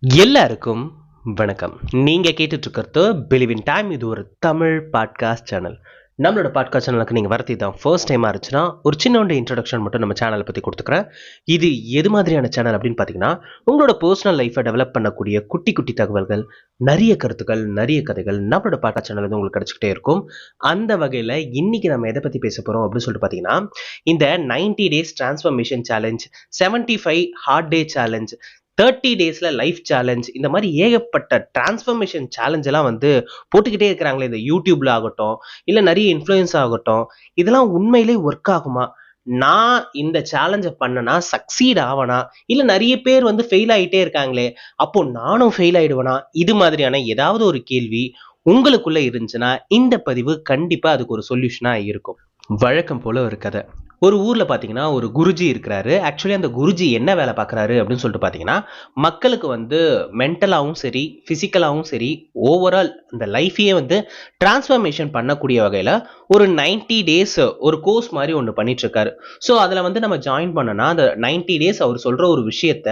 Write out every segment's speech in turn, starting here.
எல்லாருக்கும் வணக்கம். நீங்கள் கேட்டுட்ருக்கிறது பிலிவ் இன் டைம். இது ஒரு தமிழ் பாட்காஸ்ட் சேனல் நம்மளோட பாட்காஸ்ட் சேனலுக்கு நீங்கள் வரத்தி தான் ஃபர்ஸ்ட் டைமாக இருந்துச்சுன்னா ஒரு சின்ன இன்ட்ரடக்ஷன் மட்டும் நம்ம சேனலை பற்றி கொடுத்துக்கிறேன். இது எது மாதிரியான சேனல் அப்படின்னு பார்த்தீங்கன்னா உங்களோட பர்சனல் லைஃப்பை டெவலப் பண்ணக்கூடிய குட்டி குட்டி தகவல்கள் நிறைய கருத்துக்கள் நிறைய கதைகள் நம்மளோட பாட்காஸ்ட் சேனல் வந்து உங்களுக்கு கிடச்சிக்கிட்டே இருக்கும். அந்த வகையில் இன்னைக்கு நம்ம எதை பற்றி பேச போகிறோம் அப்படின்னு சொல்லிட்டு பார்த்தீங்கன்னா இந்த 90 days transformation challenge 75 five hard day challenge thirty டேஸில் லைஃப் சேலஞ்ச் இந்த மாதிரி ஏகப்பட்ட டிரான்ஸ்ஃபர்மேஷன் சேலஞ்ச் எல்லாம் வந்து போட்டுக்கிட்டே இருக்கிறாங்களே இந்த யூடியூப்ல ஆகட்டும் இல்லை நிறைய இன்ஃப்ளூயன்ஸ் ஆகட்டும் இதெல்லாம் உண்மையிலே ஒர்க் ஆகுமா? நான் இந்த சேலஞ்சை பண்ணனா சக்சீட் ஆவனா? இல்லை நிறைய பேர் வந்து ஃபெயில் ஆகிட்டே இருக்காங்களே அப்போ நானும் ஃபெயில் ஆகிடுவேனா இது மாதிரியான ஏதாவது ஒரு கேள்வி உங்களுக்குள்ளே இருந்துச்சுன்னா இந்த பதிவு கண்டிப்பாக அதுக்கு ஒரு சொல்யூஷனாக இருக்கும். வழக்கம் போல ஒரு கதை. ஒரு ஊரில் பார்த்தீங்கன்னா ஒரு குருஜி இருக்கிறாரு. ஆக்சுவலி அந்த குருஜி என்ன வேலை பார்க்கறாரு அப்படின்னு சொல்லிட்டு பார்த்தீங்கன்னா மக்களுக்கு வந்து மென்டலாகவும் சரி ஃபிசிக்கலாகவும் சரி ஓவரால் அந்த லைஃபையே வந்து டிரான்ஸ்ஃபர்மேஷன் பண்ணக்கூடிய வகையில் ஒரு 90 டேஸ் ஒரு கோர்ஸ் மாதிரி ஒன்று பண்ணிட்டுருக்காரு. ஸோ அதில் வந்து நம்ம ஜாயின் பண்ணனா அந்த 90 டேஸ் அவர் சொல்கிற ஒரு விஷயத்த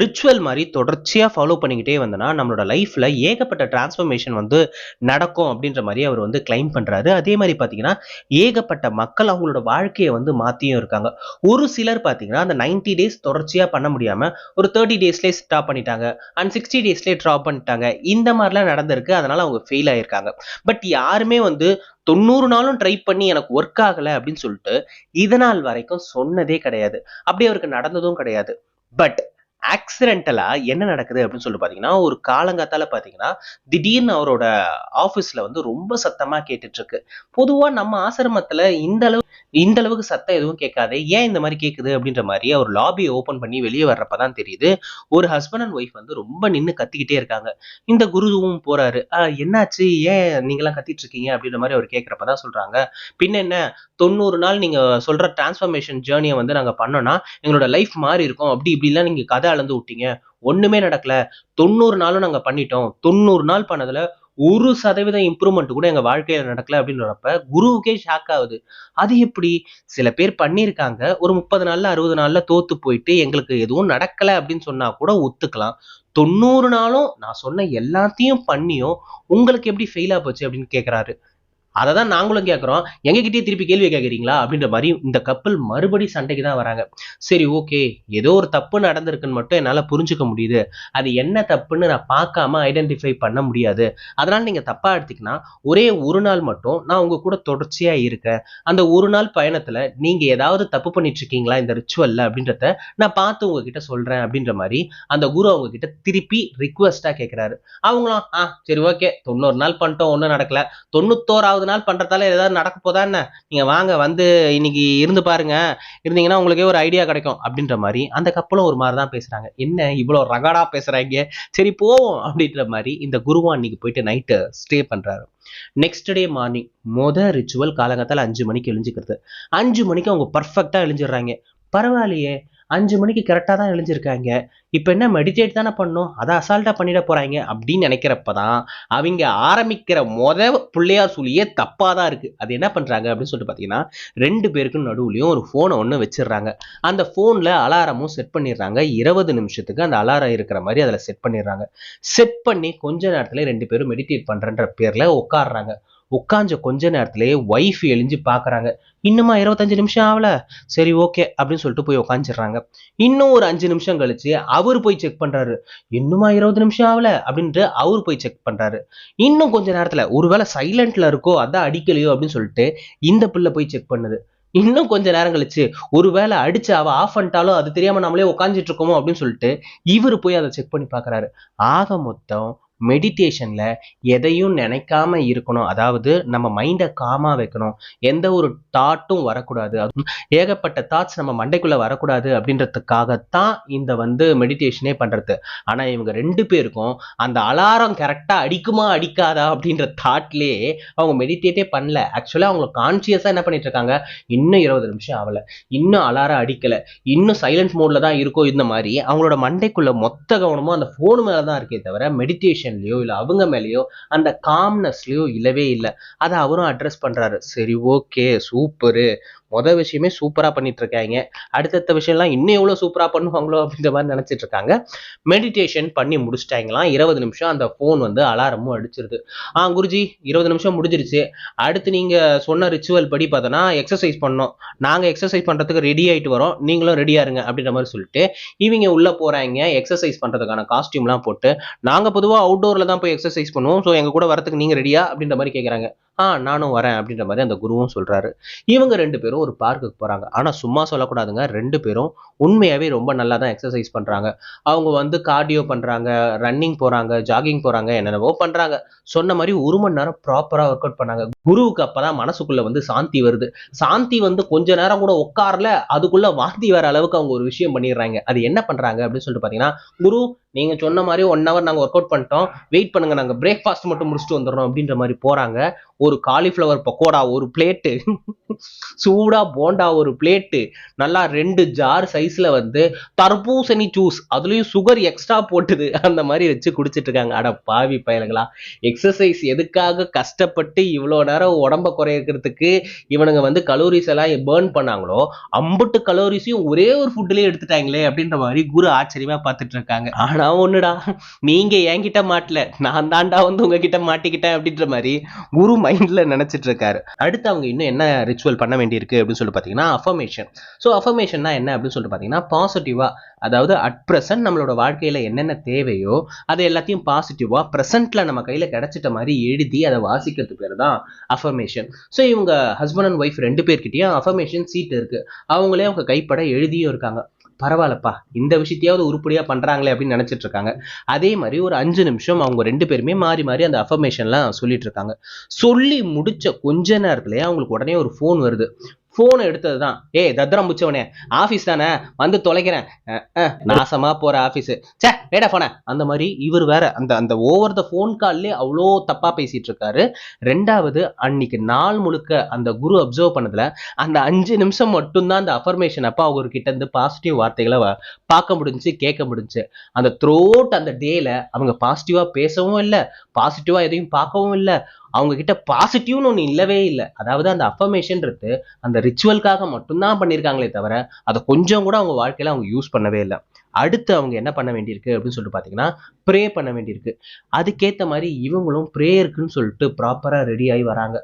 ரிச்சுவல் மாதிரி தொடர்ச்சியாக ஃபாலோ பண்ணிக்கிட்டே வந்தோன்னா நம்மளோட லைஃப்பில் ஏகப்பட்ட டிரான்ஸ்ஃபர்மேஷன் வந்து நடக்கும் அப்படின்ற மாதிரி அவர் வந்து கிளைம் பண்ணுறாரு அதே மாதிரி பார்த்தீங்கன்னா ஏகப்பட்ட மக்கள் அவங்களோட வாழ்க்கையை வந்து மாற்றியும் இருக்காங்க. ஒரு சிலர் பார்த்தீங்கன்னா அந்த 90 டேஸ் தொடர்ச்சியாக பண்ண முடியாமல் ஒரு தேர்ட்டி டேஸ்லேயே ஸ்டாப் பண்ணிட்டாங்க. அண்ட் சிக்ஸ்டி டேஸ்லேயே ட்ராப் பண்ணிட்டாங்க. இந்த மாதிரிலாம் நடந்திருக்கு. அதனால் அவங்க ஃபெயில் ஆகியிருக்காங்க பட் யாருமே வந்து தொண்ணூறு நாளும் ட்ரை பண்ணி எனக்கு ஒர்க் ஆகலை அப்படின்னு சொல்லிட்டு இதனால் வரைக்கும் சொன்னதே கிடையாது. அப்படி அவருக்கு நடந்ததும் கிடையாது. பட் ஆக்சிடென்டலாக என்ன நடக்குது அப்படின்னு சொல்லிட்டு பார்த்தீங்கன்னா ஒரு காலங்காத்தால் பார்த்தீங்கன்னா திடீர்னு அவரோட ஆஃபீஸில் வந்து ரொம்ப சத்தமாக கேட்டுட்ருக்கு பொதுவாக நம்ம ஆசிரமத்தில் இந்த அளவு இந்த அளவுக்கு சத்தம் எதுவும் கேட்காது ஏன் இந்த மாதிரி கேட்குது அப்படின்ற மாதிரி அவர் லாபியை ஓப்பன் பண்ணி வெளியே வர்றப்ப தான் தெரியுது. ஒரு ஹஸ்பண்ட் அண்ட் ஒய்ஃப் வந்து ரொம்ப நின்று கத்திக்கிட்டே இருக்காங்க. இந்த குருவும் போகிறாரு "ஆஹ், என்னாச்சு? ஏன் நீங்களாம் கத்திட்டு இருக்கீங்க அப்படின்ற மாதிரி அவர் கேட்குறப்ப தான் சொல்கிறாங்க பின்ன என்ன? தொண்ணூறு நாள் நீங்கள் சொல்கிற டிரான்ஸ்ஃபர்மேஷன் ஜேர்னியை வந்து நாங்கள் பண்ணோன்னா எங்களோட லைஃப் மாறி இருக்கும் அப்படி இப்படிலாம் நீங்கள் கதை அளந்து விட்டீங்க. ஒண்ணுமே நடக்கல. தொண்ணூறு நாளும் நாங்க பண்ணிட்டோம். தொண்ணூறு நாள் பண்ணதுல ஒரு சதவீதம் இம்ப்ரூவ்மெண்ட் கூட எங்கள் வாழ்க்கையில் நடக்கல அப்படின்றப்ப குருவுக்கே ஷாக் ஆகுது. அது எப்படி? சில பேர் பண்ணியிருக்காங்க. ஒரு முப்பது நாள்ல அறுபது நாள்ல தோத்து போயிட்டு எங்களுக்கு எதுவும் நடக்கல அப்படின்னு சொன்னா கூட ஒத்துக்கலாம். தொண்ணூறு நாளும் நான் சொன்ன எல்லாத்தையும் பண்ணியும் உங்களுக்கு எப்படி ஃபெயிலா போச்சு அப்படின்னு கேட்குறாரு அதை தான் நாங்களும் கேட்குறோம் எங்ககிட்டயே திருப்பி கேள்வி கேட்குறீங்களா அப்படின்ற மாதிரி இந்த கப்பல் மறுபடி சண்டைக்கு தான் வராங்க. சரி ஓகே ஏதோ ஒரு தப்பு நடந்திருக்குன்னு மட்டும் என்னால் புரிஞ்சுக்க முடியுது. அது என்ன தப்புன்னு நான் பார்க்காம ஐடென்டிஃபை பண்ண முடியாது. அதனால் நீங்கள் தப்பாக எடுத்தீங்கன்னா ஒரே ஒரு நாள் மட்டும் நான் உங்கள் கூட தொடர்ச்சியாக இருக்கேன். அந்த ஒரு நாள் பயணத்தில் நீங்கள் ஏதாவது தப்பு பண்ணிட்டுருக்கீங்களா இந்த ரிச்சுவலில் அப்படின்றத நான் பார்த்து உங்ககிட்ட சொல்கிறேன் அப்படின்ற மாதிரி அந்த குரு அவங்க கிட்ட திருப்பி ரிக்வஸ்ட்டாக கேட்குறாரு அவங்களும் ஆ சரி ஓகே தொண்ணூறு நாள் பண்ணிட்டோம். ஒன்றும் நடக்கல. தொண்ணூத்தோராவது நாள் பண்ணுறதால ஏதாவது நடக்க போதா என்ன? நீங்கள் வாங்க வந்து இன்னைக்கு இருந்து பாருங்க. இருந்தீங்கன்னா உங்களுக்கே ஒரு ஐடியா கிடைக்கும் அப்படின்ற மாதிரி அந்த கப்பலும் ஒரு மாதிரி தான் பேசுகிறாங்க என்ன இவ்வளோ ரகடாக பேசுகிறாங்க சரி போவோம் அப்படின்ற மாதிரி இந்த குருவா அன்னைக்கு போயிட்டு நைட்டு ஸ்டே பண்ணுறாரு நெக்ஸ்ட் டே மார்னிங் மொத ரிச்சுவல் காலங்கத்தால் அஞ்சு மணிக்கு எழுஞ்சிக்கிறது. அஞ்சு மணிக்கு அவங்க பர்ஃபெக்டாக எழுஞ்சிடுறாங்க. பரவாயில்லையே அஞ்சு மணிக்கு கரெக்டாக தான் எழுஞ்சிருக்காங்க இப்போ என்ன மெடிடேட் தானே பண்ணோம் அதை அசால்ட்டாக பண்ணிட போகிறாங்க அப்படின்னு நினைக்கிறப்ப தான் அவங்க ஆரம்பிக்கிற மொத பிள்ளையார் சொல்லியே தப்பாக தான் இருக்குது அது என்ன பண்ணுறாங்க அப்படின்னு சொல்லிட்டு பார்த்தீங்கன்னா ரெண்டு பேருக்கும் நடுவுலையும் ஒரு ஃபோனை ஒன்று வச்சிடுறாங்க. அந்த ஃபோனில் அலாரமும் செட் பண்ணிடுறாங்க. இருபது நிமிஷத்துக்கு அந்த அலாரம் இருக்கிற மாதிரி அதில் செட் பண்ணிடுறாங்க. செட் பண்ணி கொஞ்ச நேரத்தில் ரெண்டு பேரும் மெடிடேட் பண்ணுறன்ற பேரில் உட்காடுறாங்க உட்காஞ்ச கொஞ்ச நேரத்திலேயே ஒய்ஃப் எழிஞ்சு பார்க்குறாங்க. இன்னுமா இருபத்தஞ்சு நிமிஷம் ஆகல? சரி ஓகே அப்படின்னு சொல்லிட்டு போய் உட்காந்துடுறாங்க இன்னும் ஒரு அஞ்சு நிமிஷம் கழிச்சு அவர் போய் செக் பண்ணுறாரு இன்னுமா இருபது நிமிஷம் ஆகல? அப்படின்ட்டு அவர் போய் செக் பண்ணுறாரு இன்னும் கொஞ்ச நேரத்தில் ஒருவேளை சைலண்ட்டில் இருக்கோ அதான் அடிக்கலையோ அப்படின்னு சொல்லிட்டு இந்த பிள்ளை போய் செக் பண்ணுது. இன்னும் கொஞ்ச நேரம் கழிச்சு ஒருவேளை அடிச்சு அவ ஆஃப் பண்ணிட்டாலும் அது தெரியாம நம்மளே உட்காந்துட்டு இருக்கோமோ அப்படின்னு சொல்லிட்டு இவர் போய் அதை செக் பண்ணி பாக்குறாரு ஆக மொத்தம் மெடிடேஷனில் எதையும் நினைக்காம இருக்கணும். அதாவது நம்ம மைண்டை காமாக வைக்கணும். எந்த ஒரு தாட்டும் வரக்கூடாது. அதுவும் ஏகப்பட்ட தாட்ஸ் நம்ம மண்டைக்குள்ளே வரக்கூடாது அப்படின்றதுக்காகத்தான் இந்த வந்து மெடிடேஷனே பண்ணுறது ஆனால் இவங்க ரெண்டு பேருக்கும் அந்த அலாரம் கரெக்டாக அடிக்குமா அடிக்காதா அப்படின்ற தாட்லேயே அவங்க மெடிடேட்டே பண்ணல. ஆக்சுவலாக அவங்க கான்சியஸாக என்ன பண்ணிட்டு இருக்காங்க? இன்னும் இருபது நிமிஷம் ஆகலை. இன்னும் அலாரம் அடிக்கலை. இன்னும் சைலண்ட் மோடில் தான் இருக்கோ இந்த மாதிரி. அவங்களோட மண்டைக்குள்ளே மொத்த கவனமும் அந்த ஃபோன் மேலே தான் இருக்கே தவிர மெடிடேஷன் மெடிடேஷன்லயோ இல்ல அவங்க மேலயோ அந்த காம்னஸ்லயோ இல்லவே இல்லை. அதை அவரும் அட்ரஸ் பண்றாரு. சரி ஓகே சூப்பரு மொதல் விஷயமே சூப்பராக பண்ணிட்டு இருக்காங்க அடுத்தடுத்த விஷயம்லாம் இன்னும் எவ்வளோ சூப்பராக பண்ணுவாங்களோ அப்படின்ற மாதிரி நினச்சிட்டு இருக்காங்க மெடிடேஷன் பண்ணி முடிச்சிட்டாங்களாம். இருபது நிமிஷம் அந்த ஃபோன் வந்து அலாரமும் அடிச்சிருது. ஆ குருஜி இருபது நிமிஷம் முடிஞ்சிருச்சு. அடுத்து நீங்கள் சொன்ன ரிச்சுவல் படி பார்த்தோன்னா எக்ஸசைஸ் பண்ணோம். நாங்கள் எக்ஸசைஸ் பண்ணுறதுக்கு ரெடி ஆகிட்டு வரோம். நீங்களும் ரெடியாக இருங்க அப்படின்ற மாதிரி சொல்லிட்டு இவங்க உள்ளே போகிறாங்க எக்ஸசைஸ் பண்ணுறதுக்கான காஸ்டியூம்லாம் போட்டு நாங்கள் பொதுவாக அவுட்டோரில் தான் போய் எக்ஸசைஸ் பண்ணுவோம். ஸோ எங்கள் கூட வரத்துக்கு நீங்கள் ரெடியா அப்படின்ற மாதிரி கேட்குறாங்க ஆ நானும் வரேன் அப்படின்ற மாதிரி அந்த குருவும் சொல்கிறாரு இவங்க ரெண்டு பேரும் ஒரு பார்க்குக்கு போகிறாங்க ஆனால் சும்மா சொல்லக்கூடாதுங்க. ரெண்டு பேரும் உண்மையாகவே ரொம்ப நல்லா தான் எக்ஸசைஸ் பண்ணுறாங்க அவங்க வந்து கார்டியோ பண்ணுறாங்க ரன்னிங் போகிறாங்க ஜாகிங் போகிறாங்க என்னென்னவோ பண்ணுறாங்க சொன்ன மாதிரி ஒரு மணி நேரம் ப்ராப்பராக ஒர்க் அவுட் பண்ணாங்க. குருவுக்கு அப்போ தான் மனசுக்குள்ளே வந்து சாந்தி வருது. சாந்தி வந்து கொஞ்ச நேரம் கூட உட்காரல அதுக்குள்ளே வாந்தி வர அளவுக்கு அவங்க ஒரு விஷயம் பண்ணிடுறாங்க. அது என்ன பண்ணுறாங்க அப்படின்னு சொல்லிட்டு பார்த்தீங்கன்னா குரு நீங்கள் சொன்ன மாதிரி ஒன் ஹவர் நாங்கள் ஒர்க் அவுட் பண்ணிட்டோம். வெயிட் பண்ணுங்க நாங்கள் பிரேக்ஃபாஸ்ட் மட்டும் முடிச்சுட்டு வந்துடுறோம் அப்படின்ற மாதிரி போகிறாங்க ஒரு காலிஃப்ளவர் பக்கோடா ஒரு பிளேட்டு சூடா போண்டா ஒரு பிளேட்டு நல்லா ரெண்டு ஜார் சைஸ்ல வந்து தர்பூசணி ஜூஸ் அதுலயும் சுகர் எக்ஸ்ட்ரா போட்டுது. அந்த மாதிரி வச்சு குடிச்சிட்டு இருக்காங்க. அட பாவி பயலுங்களா எக்ஸசைஸ் எதுக்காக கஷ்டப்பட்டு இவ்வளோ நேரம் உடம்ப குறைக்கிறதுக்கு இவனுங்க வந்து கலோரிஸ் எல்லாம் பேர்ன் பண்ணாங்களோ அம்புட்டு கலோரிஸையும் ஒரே ஒரு ஃபுட்லேயே எடுத்துட்டாங்களே அப்படின்ற மாதிரி குரு ஆச்சரியமா பார்த்துட்டு இருக்காங்க. ஆனா ஒண்ணுடா நீங்க என்கிட்ட மாட்டல நான் தாண்டா வந்து உங்ககிட்ட மாட்டிக்கிட்டேன் அப்படின்ற மாதிரி குரு மைண்ட்ல நினைச்சிட்டு இருக்காரு. அடுத்து அவங்க இன்னும் என்ன ரிச்சுவல் பண்ண வேண்டியிருக்கு அப்படின்னு சொல்லி பார்த்தீங்கன்னா அஃபர்மேஷன் ஸோ அஃபர்மேஷன்னா என்ன அப்படின்னு சொல்லிட்டு பார்த்தீங்கன்னா பாசிட்டிவா அதாவது அட் ப்ரெசன்ட் நம்மளோட வாழ்க்கையில் என்னென்ன தேவையோ அது எல்லாத்தையும் பாசிட்டிவாக ப்ரெசென்ட்டில் நம்ம கையில் கிடைச்சிட்ட மாதிரி எழுதி அதை வாசிக்கிறது பேர் தான் அஃபர்மேஷன் ஸோ இவங்க ஹஸ்பண்ட் அண்ட் ஒய்ஃப் ரெண்டு பேர்கிட்டயும் அஃபர்மேஷன் சீட் இருக்குது அவங்களே அவங்க கைப்பட எழுதியும் இருக்காங்க. பரவாயில்லப்பா இந்த விஷயத்தையாவது உருப்படியாக பண்ணுறாங்களே அப்படின்னு நினச்சிட்டு இருக்காங்க. அதே மாதிரி ஒரு அஞ்சு நிமிஷம் அவங்க ரெண்டு பேருமே மாறி மாறி அந்த அஃபர்மேஷன்லாம் சொல்லிட்டு இருக்காங்க. சொல்லி முடிச்ச கொஞ்ச நேரத்துலேயே அவங்களுக்கு உடனே ஒரு ஃபோன் வருது. ஃபோன் எடுத்தது தான் ஏய் தத்ரம் முச்சவனே ஆஃபீஸ் தானே? வந்து தொலைக்கிறேன். நாசமாக போகிற நாசமா போற ஆஃபீஸ் சே ஏடா ஃபோனை அந்த மாதிரி இவர் வேற அந்த அந்த ஓவர் த ஃபோன் கால்லே அவ்வளோ தப்பா பேசிட்டு இருக்காரு. ரெண்டாவது அன்னைக்கு நாள் முழுக்க அந்த குரு அப்சர்வ் பண்ணதுல அந்த அஞ்சு நிமிஷம் மட்டும்தான் அந்த அஃபர்மேஷன் அப்போ அவர்கிட்ட இருந்து பாசிட்டிவ் வார்த்தைகளை பார்க்க முடிஞ்சு கேட்க முடிஞ்சு. அந்த த்ரோட் அந்த டேல அவங்க பாசிட்டிவா பேசவும் இல்லை பாசிட்டிவா எதையும் பார்க்கவும் இல்லை. அவங்க கிட்ட பாசிட்டிவ்னு ஒன்று இல்லவே இல்லை. அதாவது அந்த அஃபர்மேஷன்றது அந்த ரிச்சுவல்காக மட்டும்தான் பண்ணியிருக்காங்களே தவிர அதை கொஞ்சம் கூட அவங்க வாழ்க்கையில் அவங்க யூஸ் பண்ணவே இல்லை. அடுத்து அவங்க என்ன பண்ண வேண்டியிருக்கு அப்படின்னு சொல்லிட்டு பார்த்தீங்கன்னா ப்ரே பண்ண வேண்டியிருக்கு. அதுக்கேற்ற மாதிரி இவங்களும் ப்ரேயருக்குன்னு சொல்லிட்டு ப்ராப்பராக ரெடி ஆகி வராங்க.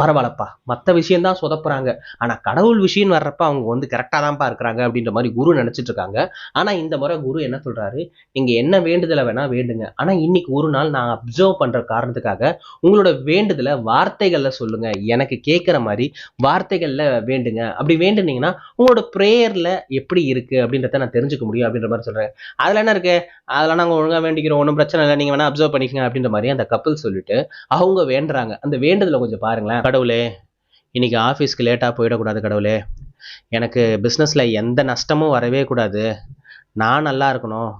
பரவாயில்லப்பா. மற்ற விஷயம் தான் சொதப்புறாங்க. ஆனால் கடவுள் விஷயம் வர்றப்ப அவங்க வந்து கரெக்டாக தான்ப்பா இருக்கிறாங்க அப்படின்ற மாதிரி குரு நினச்சிட்டு இருக்காங்க. ஆனால் இந்த முறை குரு என்ன சொல்கிறாரு நீங்கள் என்ன வேண்டுதலை வேணால் வேண்டுங்க. ஆனால் இன்னைக்கு ஒரு நாள் நான் அப்சர்வ் பண்ணுற காரணத்துக்காக உங்களோட வேண்டுதலை வார்த்தைகளில் சொல்லுங்கள் எனக்கு கேட்குற மாதிரி வார்த்தைகளில் வேண்டுங்க. அப்படி வேண்டுனீங்கன்னா உங்களோட ப்ரேயரில் எப்படி இருக்குது அப்படின்றத நான் தெரிஞ்சுக்க முடியும் அப்படின்ற மாதிரி சொல்கிறேன் அதில் என்ன இருக்குது அதெல்லாம் நாங்கள் ஒழுங்காக வேண்டிக்கிறோம். ஒன்றும் பிரச்சனை இல்லை. நீங்கள் வேணால் அப்சர்வ் பண்ணிக்கங்க அப்படின்ற மாதிரி அந்த கப்பல் சொல்லிட்டு அவங்க வேண்டுறாங்க. அந்த வேண்டுதலை கொஞ்சம் பாருங்களேன். கடவுளே இன்னைக்கு ஆஃபீஸ்க்கு லேட்டாக போயிடக்கூடாது கடவுளே. எனக்கு பிஸ்னஸில் எந்த நஷ்டமும் வரவே கூடாது. நான் நல்லா இருக்கணும்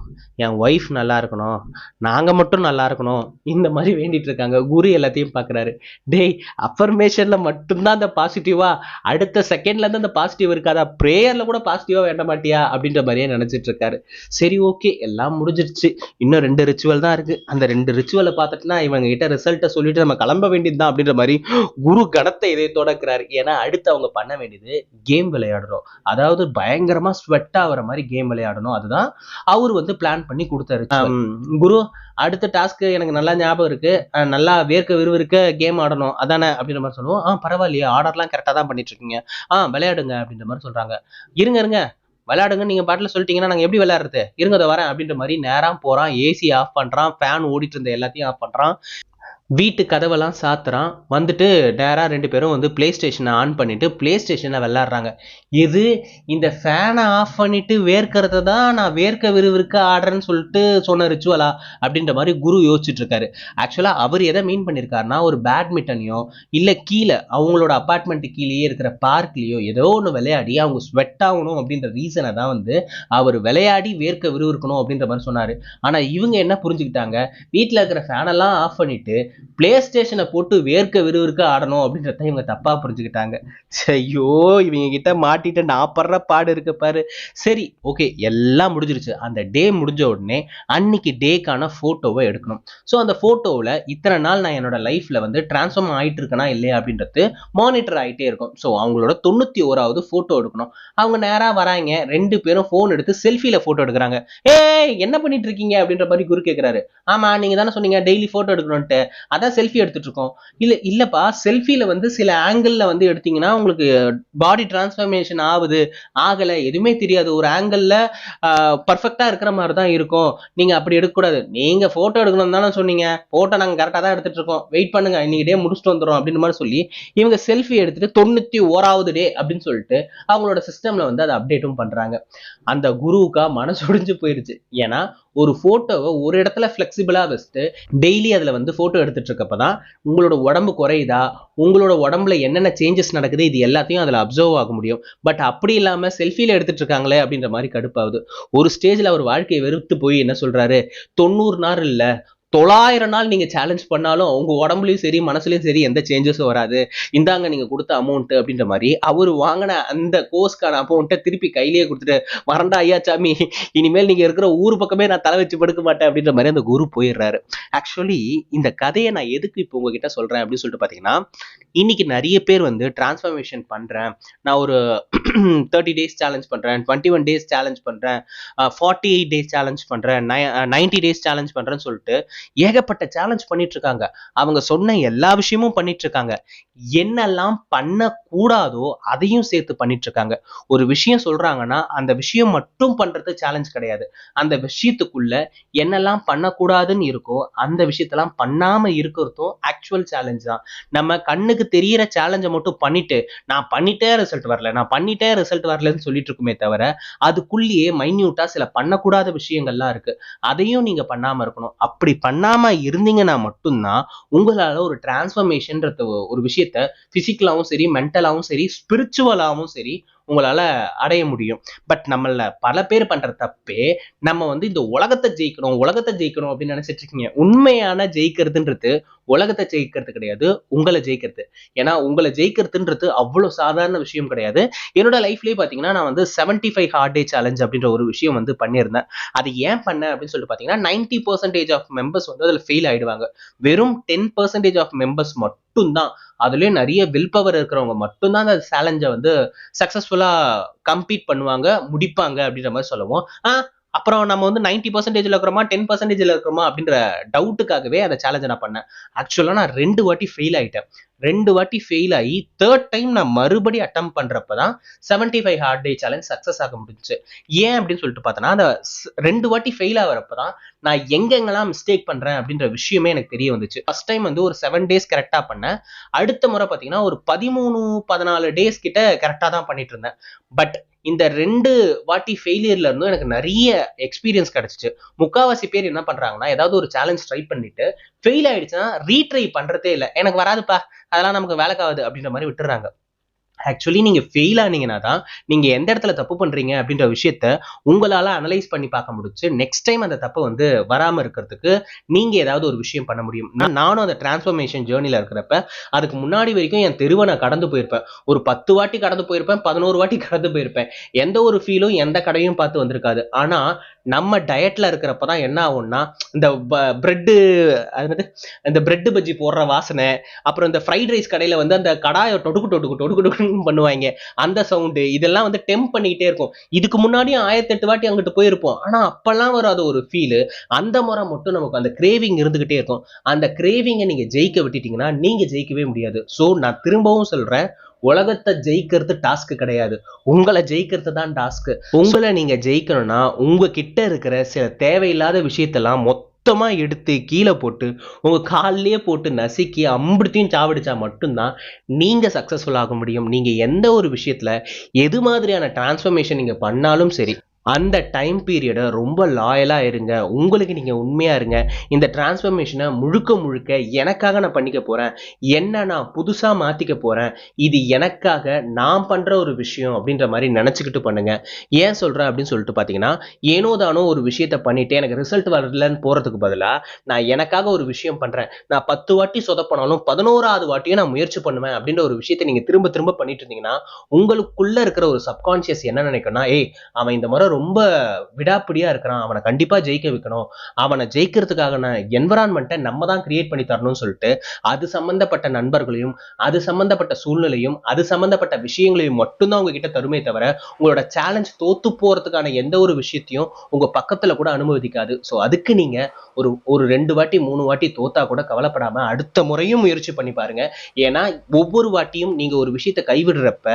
என் ஒய்ஃப் நல்லா இருக்கணும் நாங்கள் மட்டும் நல்லா இருக்கணும் இந்த மாதிரி வேண்டிட்டு இருக்காங்க. குரு எல்லாத்தையும் பார்க்குறாரு டேய் அஃபர்மேஷனில் மட்டும்தான் அந்த பாசிட்டிவாக அடுத்த செகண்ட்லேருந்து அந்த பாசிட்டிவ் இருக்காதா? ப்ரேயரில் கூட பாசிட்டிவாக வேண்ட மாட்டியா? அப்படின்ற மாதிரியே நினச்சிட்டு இருக்காரு. சரி ஓகே எல்லாம் முடிஞ்சிருச்சு. இன்னும் ரெண்டு ரிச்சுவல் தான் இருக்குது அந்த ரெண்டு ரிச்சுவலை பார்த்துட்டுனா இவங்க கிட்ட ரிசல்ட்டை சொல்லிட்டு நம்ம கிளம்ப வேண்டியது தான் அப்படின்ற மாதிரி குரு கணத்தை இதை தொடக்கிறாரு ஏன்னா அடுத்து அவங்க பண்ண வேண்டியது கேம் விளையாடுறோம். அதாவது பயங்கரமாக ஸ்வெட் ஆகுற மாதிரி கேம் விளையாடணும். அது அதுதான் அவர் வந்து பிளான் பண்ணி கொடுத்தாரு. குரு அடுத்த டாஸ்க் எனக்கு நல்லா ஞாபகம் இருக்கு. நல்லா வேர்க்க விறுவிறுக்க கேம் ஆடணும். அதானே? அப்படின்ற மாதிரி சொல்லுவோம். ஆ பரவாயில்லையே ஆர்டர்லாம் கரெக்டாக தான் பண்ணிட்டு இருக்கீங்க. ஆ விளையாடுங்க அப்படின்ற மாதிரி சொல்றாங்க. இருங்க இருங்க. விளையாடுங்க நீங்க பாட்டில் சொல்லிட்டீங்கன்னா நாங்க எப்படி விளையாடுறது? இருங்க அதை வரேன் அப்படின்ற மாதிரி நேரா போறான். ஏசி ஆஃப் பண்றான். ஃபேன் ஓடிட்டு இருந்த எல்லாத்தையும் ஆஃப் பண்றான். வீட்டு கதவெல்லாம் சாத்துறான். வந்துட்டு நேராக ரெண்டு பேரும் வந்து ப்ளே ஸ்டேஷனை ஆன் பண்ணிட்டு ப்ளே ஸ்டேஷனை விளாட்றாங்க இது இந்த ஃபேனை ஆஃப் பண்ணிட்டு வேர்க்கிறத தான் நான் வேர்க்க விறுவிறுக்க ஆடுறேன்னு சொல்லிட்டு சொன்ன ரிச்சுவலா அப்படின்ற மாதிரி குரு யோசிச்சுட்டு இருக்காரு. ஆக்சுவலாக அவர் எதை மீன் பண்ணியிருக்காருன்னா ஒரு பேட்மிண்டனையோ இல்லை கீழே அவங்களோட அப்பார்ட்மெண்ட்டு கீழேயே இருக்கிற பார்க்லேயோ ஏதோ ஒன்று விளையாடி அவங்க ஸ்வெட் ஆகணும் அப்படின்ற ரீசனை தான் வந்து அவர் விளையாடி வேர்க்க விறுவிறுக்கணும் அப்படின்ற மாதிரி சொன்னார். ஆனால் இவங்க என்ன புரிஞ்சுக்கிட்டாங்க? வீட்டில் இருக்கிற ஃபேனெல்லாம் ஆஃப் பண்ணிட்டு பிளே ஸ்டேஷனை போட்டு வேர்க்க விறுவிறுக்க ஆடணும் அப்படின்றத இவங்க தப்பாக புரிஞ்சுக்கிட்டாங்க. ஐயோ இவங்க கிட்ட மாட்டிட்டு நான் படுற பாடு இருக்க பாரு. சரி ஓகே எல்லாம் முடிஞ்சிருச்சு. அந்த டே முடிஞ்ச உடனே அன்னைக்கு டேக்கான ஃபோட்டோவை எடுக்கணும். ஸோ அந்த ஃபோட்டோவில் இத்தனை நாள் நான் என்னோட லைஃப்பில் வந்து டிரான்ஸ்ஃபார்ம் ஆகிட்டு இருக்கேனா இல்லையா அப்படின்றது மானிட்டர் ஆகிட்டே இருக்கும். ஸோ அவங்களோட தொண்ணூற்றி ஓராவது ஃபோட்டோ எடுக்கணும். அவங்க நேராக வராங்க. ரெண்டு பேரும் ஃபோன் எடுத்து செல்ஃபியில் ஃபோட்டோ எடுக்கிறாங்க. ஏய் என்ன பண்ணிட்டு இருக்கீங்க அப்படின்ற மாதிரி குரு கேட்குறாரு ஆமா நீங்க தானே சொன்னீங்க டெய்லி ஃபோட்டோ எடுக்கணும்ன்ட்டு. அதான் செல்ஃபி எடுத்துட்டு இருக்கோம் இல்ல இல்லப்பா செல்ஃபில வந்து சில ஆங்கிள் வந்து எடுத்தீங்கன்னா உங்களுக்கு பாடி டிரான்ஸ்ஃபர்மேஷன் ஆகுது ஆகலை எதுவுமே தெரியாது. ஒரு ஆங்கிளில் பர்ஃபெக்டாக இருக்கிற மாதிரி தான் இருக்கும். நீங்கள் அப்படி எடுக்கக்கூடாது. நீங்கள் ஃபோட்டோ எடுக்கணும் தானே சொன்னீங்க. ஃபோட்டோ நாங்கள் கரெக்டாக தான் எடுத்துகிட்டு இருக்கோம் வெயிட் பண்ணுங்க இன்னைக்கு டே முடிச்சுட்டு வந்துடும் அப்படின்னு மாதிரி சொல்லி இவங்க செல்ஃபி எடுத்துட்டு தொண்ணூற்றி ஓராவது டே அப்படின்னு சொல்லிட்டு அவங்களோட சிஸ்டமில் வந்து அதை அப்டேட்டும் பண்ணுறாங்க அந்த குருவுக்கா மனசு ஒடிஞ்சு போயிருச்சு. ஏன்னா ஒரு ஃபோட்டோவை ஒரு இடத்துல ஃப்ளெக்சிபிளாக வச்சுட்டு டெய்லி அதில் வந்து ஃபோட்டோ எடுத்துட்டு இருக்கப்பதான் உங்களோட உடம்பு குறையுதா? உங்களோட உடம்புல என்னென்ன சேஞ்சஸ் நடக்குது? இது எல்லாத்தையும் அதில் அப்சர்வ் ஆக முடியும். பட் அப்படி இல்லாமல் செல்ஃபியில் எடுத்துட்டு இருக்காங்களே அப்படின்ற மாதிரி கடுப்பாகுது. ஒரு ஸ்டேஜில் அவர் வாழ்க்கையை வெறுத்து போய் என்ன சொல்கிறாரு தொண்ணூறு நாள் இல்லை தொள்ளாயிரம் நாள் நீங்கள் சேலஞ்ச் பண்ணாலும் உங்கள் உடம்புலையும் சரி மனசுலையும் சரி எந்த சேஞ்சஸும் வராது. இந்தாங்க நீங்கள் கொடுத்த அமௌண்ட்டு அப்படின்ற மாதிரி அவர் வாங்கின அந்த கோர்ஸ்க்கான அமௌண்ட்டை திருப்பி கையிலேயே கொடுத்துட்டு வரண்டா ஐயா சாமி இனிமேல் நீங்கள் இருக்கிற ஊர் பக்கமே நான் தலை வச்சு படுக்க மாட்டேன் அப்படின்ற மாதிரி அந்த குரு போயிடுறாரு. ஆக்சுவலி இந்த கதையை நான் எதுக்கு இப்போ உங்ககிட்ட சொல்கிறேன் அப்படின்னு சொல்லிட்டு பார்த்தீங்கன்னா இன்னைக்கு நிறைய பேர் வந்து டிரான்ஸ்ஃபர்மேஷன் பண்ணுறேன் நான் ஒரு தேர்ட்டி டேஸ் சேலஞ்ச் பண்ணுறேன் டுவெண்ட்டி ஒன் டேஸ் சேலஞ்ச் பண்ணுறேன் ஃபார்ட்டி எயிட் டேஸ் சேலஞ்ச் பண்ணுறேன் நைன்டி டேஸ் சேலஞ்ச் பண்ணுறேன்னு சொல்லிட்டு ஏகப்பட்ட சேலஞ்ச் பண்ணிட்டு இருக்காங்க அவங்க சொன்ன எல்லா விஷயமும் பண்ணிட்டு இருக்காங்க என்னெல்லாம் பண்ணக்கூடாதோ அதையும் சேர்த்து பண்ணிட்டு இருக்காங்க ஒரு விஷயம் சொல்றாங்கன்னா அந்த விஷயம் மட்டும் பண்றது சேலஞ்ச் கிடையாது. அந்த விஷயத்துக்குள்ள என்னெல்லாம் பண்ணக்கூடாதுன்னு இருக்கோ அந்த விஷயத்தெல்லாம் பண்ணாம இருக்கிறதும் ஆக்சுவல் சேலஞ்ச் தான். நம்ம கண்ணுக்கு தெரியற சேலஞ்சை மட்டும் பண்ணிட்டு நான் பண்ணிட்டே ரிசல்ட் வரல நான் பண்ணிட்டே ரிசல்ட் வரலன்னு சொல்லிட்டு இருக்குமே தவிர அதுக்குள்ளேயே மைன்யூட்டா சில பண்ணக்கூடாத விஷயங்கள்லாம் இருக்கு. அதையும் நீங்க பண்ணாம இருக்கணும். அப்படி பண்ணாம இருந்தீங்கன்னா மட்டும்தான் உங்களால ஒரு டிரான்ஸ்ஃபர்மேஷன்ன்ற ஒரு விஷயத்த பிசிக்கலாவும் சரி மென்டலாகவும் சரி ஸ்பிரிச்சுவலாவும் சரி உங்களால் அடைய முடியும். பட் நம்மள பல பேர் பண்ணுற தப்பே நம்ம வந்து இந்த உலகத்தை ஜெயிக்கணும் உலகத்தை ஜெயிக்கணும் அப்படின்னு நினைச்சிட்டு இருக்கீங்க. உண்மையான ஜெயிக்கிறதுன்றது உலகத்தை ஜெயிக்கிறது கிடையாது உங்களை ஜெயிக்கிறது. ஏன்னா உங்களை ஜெயிக்கிறதுன்றது அவ்வளோ சாதாரண விஷயம் கிடையாது. என்னோட லைஃப்லேயே பார்த்தீங்கன்னா நான் வந்து seventy five hard day challenge அப்படின்ற ஒரு விஷயம் வந்து பண்ணியிருந்தேன். அது ஏன் பண்ணேன் அப்படின்னு சொல்லிட்டு பார்த்தீங்கன்னா நைன்டி பர்சன்டேஜ் ஆஃப் மெம்பர்ஸ் வந்து அதில் ஃபெயில் ஆகிடுவாங்க வெறும் டென் பர்சன்டேஜ் ஆஃப் மெம்பர்ஸ் மட்டும்தான். அதுலேயும் நிறைய வில் பவர் இருக்கிறவங்க மட்டும்தான் அந்த சேலஞ்சை வந்து சக்ஸஸ்ஃபுல்லாக கம்ப்ளீட் பண்ணுவாங்க முடிப்பாங்க அப்படின்ற மாதிரி சொல்லுவோம். ஆஹ் அப்புறம் நம்ம வந்து நைன்டி பர்சன்டேஜ்ல இருக்கிறோமா டென் பர்சன்டேஜ்ல இருக்கிறோமா அப்படின்ற டவுட்டுக்காகவே அந்த சேலஞ்சை நான் பண்ணேன். ஆக்சுவலாக நான் ரெண்டு வாட்டி ஃபெயில் ஆயிட்டேன். ரெண்டு வாட்டி ஃபெயில் ஆகி தேர்ட் டைம் நான் மறுபடியும் அட்டம் பண்ணுறப்ப தான் seventy five hard day challenge success ஆக முடிஞ்சுச்சு. ஏன் அப்படின்னு சொல்லிட்டு பார்த்தோன்னா அந்த ரெண்டு வாட்டி ஃபெயில் ஆகிறப்ப தான் நான் எங்கெங்கெல்லாம் மிஸ்டேக் பண்ணுறேன் அப்படின்ற விஷயமே எனக்கு தெரிய வந்துச்சு. ஃபர்ஸ்ட் டைம் வந்து ஒரு செவன் டேஸ் கரெக்டாக பண்ணேன். அடுத்த முறை பார்த்தீங்கன்னா ஒரு பதிமூணு பதினாலு டேஸ் கிட்ட கரெக்டாக தான் பண்ணிட்டு இருந்தேன். பட் இந்த ரெண்டு வாட்டி ஃபெயிலியர்ல இருந்தும் எனக்கு நிறைய எக்ஸ்பீரியன்ஸ் கிடைச்சிச்சு. முக்காவாசி பேர் என்ன பண்றாங்கன்னா ஏதாவது ஒரு சேலஞ்ச் ட்ரை பண்ணிட்டு ஃபெயில் ஆயிடுச்சுன்னா ரீட்ரை பண்றதே இல்லை. எனக்கு வராதுப்பா அதெல்லாம் நமக்கு வேலைக்காகுது அப்படின்ற மாதிரி விட்டுறாங்க. ஆக்சுவலி நீங்கள் ஃபெயில் ஆனீங்கன்னா தான் நீங்கள் எந்த இடத்துல தப்பு பண்ணுறீங்க அப்படின்ற விஷயத்த உங்களால் அனலைஸ் பண்ணி பார்க்க முடிச்சு நெக்ஸ்ட் டைம் அந்த தப்பை வந்து வராமல் இருக்கிறதுக்கு நீங்கள் ஏதாவது ஒரு விஷயம் பண்ண முடியும். நான் நானும் அந்த டிரான்ஸ்ஃபர்மேஷன் ஜேர்னியில் இருக்கிறப்ப அதுக்கு முன்னாடி வரைக்கும் என் தெருவை நான் கடந்து போயிருப்பேன். ஒரு பத்து வாட்டி கடந்து போயிருப்பேன் பதினோரு வாட்டி கடந்து போயிருப்பேன். எந்த ஒரு ஃபீலும் எந்த கடையும் பார்த்து வந்திருக்காது. ஆனால் நம்ம டயட்டில் இருக்கிறப்ப தான் என்ன ஆகும்னா இந்த பிரெட்டு அது இந்த ப்ரெட்டு பஜ்ஜி போடுற வாசனை அப்புறம் இந்த ஃப்ரைட் ரைஸ் கடையில் வந்து அந்த கடாயை டொடுக்கு டொடுக்கு டொடுக்கு டொடுக்குன்னு பண்ணுவாங்க. அந்த சவுண்டு இதெல்லாம் வந்து டெம்ப் பண்ணிக்கிட்டே இருக்கும். இதுக்கு முன்னாடியும் ஆயிரத்தி எட்டு வாட்டி அங்கிட்டு போயிருப்போம். ஆனால் அப்போல்லாம் வரும் வராத ஒரு ஃபீலு அந்த முறை மட்டும் நமக்கு அந்த கிரேவிங் இருந்துகிட்டே இருக்கும். அந்த கிரேவிங்கை நீங்கள் ஜெயிக்க விட்டுட்டீங்கன்னா நீங்கள் ஜெயிக்கவே முடியாது. ஸோ நான் திரும்பவும் சொல்கிறேன் உலகத்தை ஜெயிக்கிறது டாஸ்க் கிடையாது. உங்களை ஜெயிக்கிறது தான் டாஸ்க் உங்களை நீங்கள் ஜெயிக்கணும்னா உங்ககிட்ட இருக்கிற சில தேவையில்லாத விஷயத்தெல்லாம் சுத்தமாக எடுத்து கீழே போட்டு உங்கள் கால்லையே போட்டு நசுக்கி அம்பிடுத்தையும் சாவடிச்சா மட்டும்தான் நீங்கள் சக்ஸஸ்ஃபுல் ஆக முடியும். நீங்கள் எந்த ஒரு விஷயத்தில் எது மாதிரியான டிரான்ஸ்ஃபர்மேஷன் நீங்கள் பண்ணாலும் சரி அந்த டைம் பீரியடை ரொம்ப லாயலாக இருங்க. உங்களுக்கு நீங்கள் உண்மையாக இருங்க. இந்த டிரான்ஸ்ஃபர்மேஷனை முழுக்க முழுக்க எனக்காக நான் பண்ணிக்க போகிறேன் என்ன நான் புதுசாக மாற்றிக்க போகிறேன் இது எனக்காக நான் பண்ணுற ஒரு விஷயம் அப்படின்ற மாதிரி நினச்சிக்கிட்டு பண்ணுங்க. ஏன் சொல்கிறேன் அப்படின்னு சொல்லிட்டு பார்த்தீங்கன்னா ஏனோ தானோ ஒரு விஷயத்தை பண்ணிவிட்டு எனக்கு ரிசல்ட் வரலன்னு போகிறதுக்கு பதிலாக நான் எனக்காக ஒரு விஷயம் பண்ணுறேன் நான் பத்து வாட்டி சொதப்பனாலும் பதினோராவது வாட்டியும் நான் முயற்சி பண்ணுவேன் அப்படின்ற ஒரு விஷயத்தை நீங்கள் திரும்ப திரும்ப பண்ணிட்டு இருந்தீங்கன்னா உங்களுக்குள்ளே இருக்கிற ஒரு சப்கான்ஷியஸ் என்ன நினைக்கணும்னா ஏய் அவன் இந்த முறை ரொம்ப விடாப்பிடியாக இருக்கிறான். அவனை கண்டிப்பாக ஜெயிக்க வைக்கணும். அவனை ஜெயிக்கிறதுக்கான என்வரான்மெண்ட்டை நம்ம தான் கிரியேட் பண்ணி தரணும்னு சொல்லிட்டு அது சம்மந்தப்பட்ட நண்பர்களையும் அது சம்மந்தப்பட்ட சூழ்நிலையும் அது சம்மந்தப்பட்ட விஷயங்களையும் மட்டும்தான் உங்ககிட்ட தருமே தவிர உங்களோட சேலஞ்ச் தோத்து போறதுக்கான எந்த ஒரு விஷயத்தையும் உங்கள் பக்கத்தில் கூட அனுமதிக்காது. ஸோ அதுக்கு நீங்கள் ஒரு ஒரு ரெண்டு வாட்டி மூணு வாட்டி தோத்தா கூட கவலைப்படாமல் அடுத்த முறையும் முயற்சி பண்ணி பாருங்க. ஏன்னா ஒவ்வொரு வாட்டியும் நீங்கள் ஒரு விஷயத்தை கைவிடுறப்ப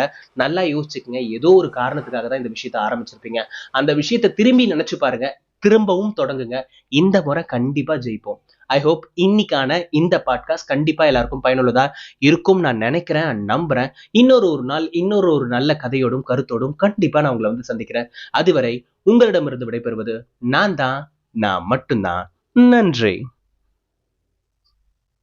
நல்லா யோசிச்சுக்கோங்க. ஏதோ ஒரு காரணத்துக்காக தான் இந்த விஷயத்தை ஆரம்பிச்சிருப்பீங்க. அந்த விஷயத்தை திரும்பி நினைச்சு பாருங்க. திரும்பவும் தொடங்குங்க. இந்த முறை கண்டிப்பா ஜெயிப்போம். ஐ ஹோப் இன்னைக்கான இந்த பாட்காஸ்ட் கண்டிப்பா எல்லாருக்கும் பயனுள்ளதா இருக்கும் நான் நினைக்கிறேன் நம்புறேன். இன்னொரு ஒரு நாள் இன்னொரு ஒரு நல்ல கதையோடும் கருத்தோடும் கண்டிப்பா நான் உங்களை வந்து சந்திக்கிறேன். அதுவரை உங்களிடமிருந்து விடைபெறுவது நான் தான் நான் மட்டும்தான். நன்றி.